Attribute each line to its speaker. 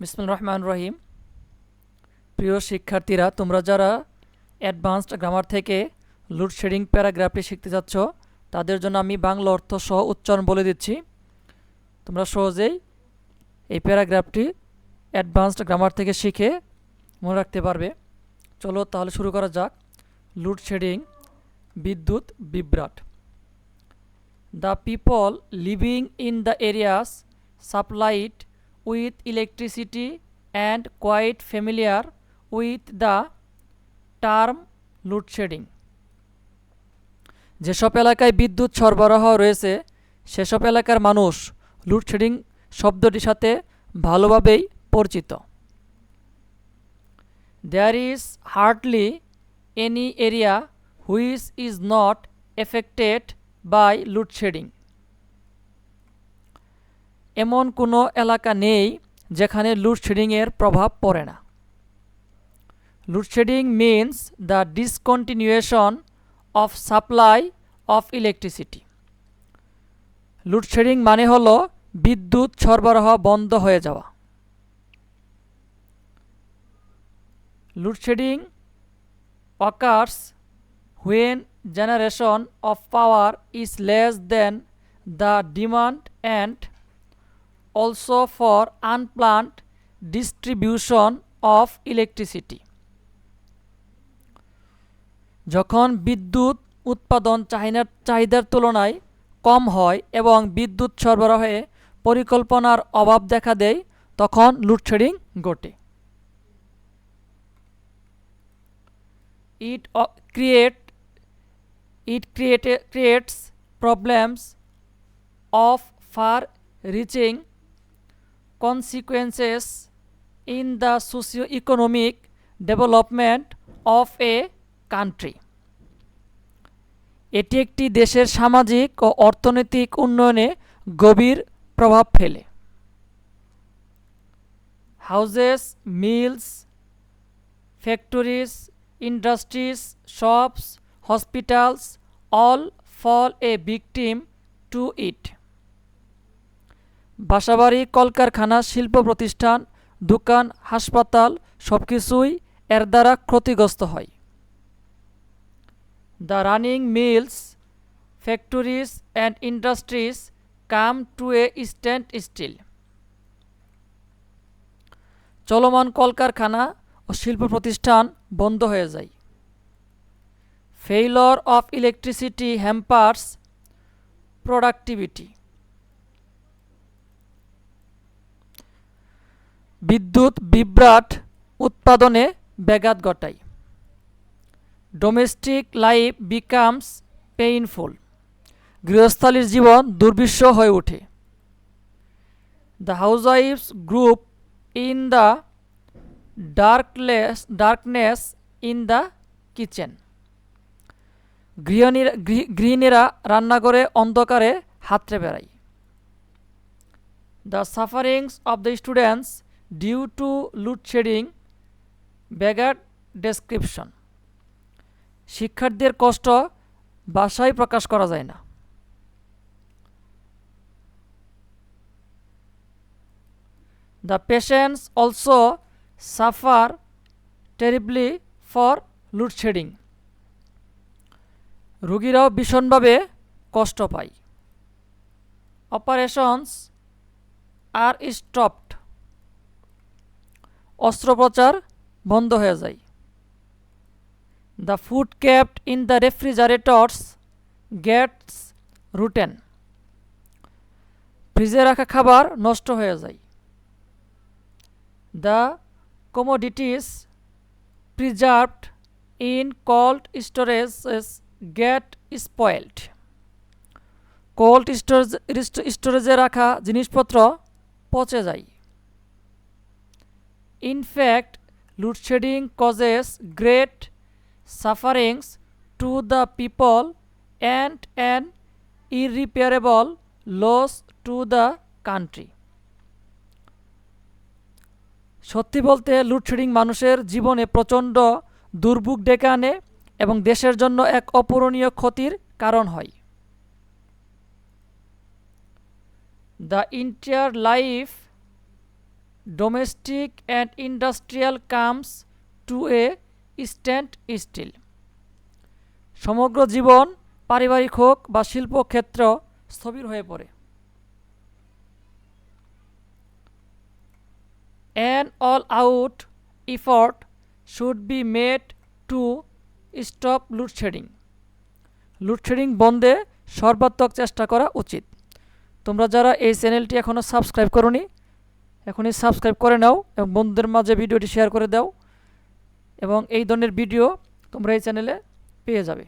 Speaker 1: বিসমুল রহমান রহিম। প্রিয় শিক্ষার্থীরা, তোমরা যারা অ্যাডভান্সড গ্রামার থেকে লোডশেডিং প্যারাগ্রাফটি শিখতে যাচ্ছ, তাদের জন্য আমি বাংলা অর্থ সহ উচ্চারণ বলে দিচ্ছি। তোমরা সহজেই এই প্যারাগ্রাফটি অ্যাডভান্সড গ্রামার থেকে শিখে মনে রাখতে পারবে। চলো তাহলে শুরু করা যাক। লোডশেডিং বিদ্যুৎ বিভ্রাট। The people living in the areas supplied with electricity and quite familiar with the term load shedding যেসব এলাকায় বিদ্যুৎ সরবরাহ রয়েছে, সেসব এলাকার মানুষ লোডশেডিং শব্দটির সাথে ভালোভাবেই পরিচিত। There is hardly any area which is not affected by load shedding এমন কোনো এলাকা নেই যেখানে লোডশেডিংয়ের প্রভাব পড়ে না। Load shedding means the discontinuation of supply of electricity load shedding মানে হল বিদ্যুৎ সরবরাহ বন্ধ হয়ে যাওয়া। Load shedding occurs when generation of power is less than the demand and also for unplanned distribution of electricity যখন বিদ্যুৎ উৎপাদন চাহিদার চাহিদার তুলনায় কম হয় এবং বিদ্যুৎ সরবরাহে পরিকল্পনার অভাব দেখা দেয় তখন লোডশেডিং ঘটে it uh, create it create creates problems of far reaching consequences in the socio economic development of a country এটি একটি দেশের সামাজিক ও অর্থনৈতিক উন্নয়নে গভীর প্রভাব ফেলে। Houses mills factories industries shops hospitals all fall a victim to it বাসাবাড়ি, কলকারখানা, শিল্প প্রতিষ্ঠান, দোকান, হাসপাতাল সব কিছুই এর দ্বারা ক্ষতিগ্রস্ত হয়। The running mills, factories and industries come to a standstill. চলমান কলকারখানা ও শিল্প প্রতিষ্ঠান বন্ধ হয়ে যায়। Failure of electricity hampers productivity বিভ্রাট উৎপাদনে ব্যাঘাত ঘটায়। ডোমেস্টিক লাইফ বিকামস পেইনফুল গৃহস্থালীর জীবন দুর্বিশ্ব হয়ে ওঠে। দ্য হাউস wife's grope in the darkless darkness in the kitchen গৃহিণীরা গৃহিণীরা রান্নাঘরে অন্ধকারে হাতড়ে বেড়ায়। The sufferings of the students due to load shedding beggar description শিক্ষার্থীদের কষ্ট বাসায় প্রকাশ করা যায় না। The patients also suffer terribly for load shedding রুগীরাও ভীষণভাবে কষ্ট পায়। অপারেশনস আর স্টপড অস্ত্রোপচার বন্ধ হয়ে যায়। The food kept in the refrigerators gets rotten ফ্রিজে রাখা খাবার নষ্ট হয়ে যায়। The commodities preserved in cold storages get spoiled cold storage স্টোরেজে রাখা জিনিসপত্র পচে যায়। In fact load shedding causes great sufferings to the people and an irreparable loss to the country সত্যি বলতে লোডশেডিং মানুষের জীবনে প্রচণ্ড দুর্ভোগ ডেকে আনে এবং দেশের জন্য এক অপূরণীয় ক্ষতির কারণ হয়। The entire life domestic and industrial comes to a standstill সমগ্র জীবন পারিবারিক হোক বা শিল্পক্ষেত্র স্থবির হয়ে পড়ে। An all out effort should be made to stop load shedding load shedding বন্ধে সর্বাত্মক চেষ্টা করা উচিত। তোমরা যারা এই চ্যানেলটি এখনও সাবস্ক্রাইব করনি এখনই সাবস্ক্রাইব করে নাও এবং বন্ধুদের মাঝে ভিডিওটি শেয়ার করে দাও এবং এই ধরনের ভিডিও তোমরা এই চ্যানেলে পেয়ে যাবে।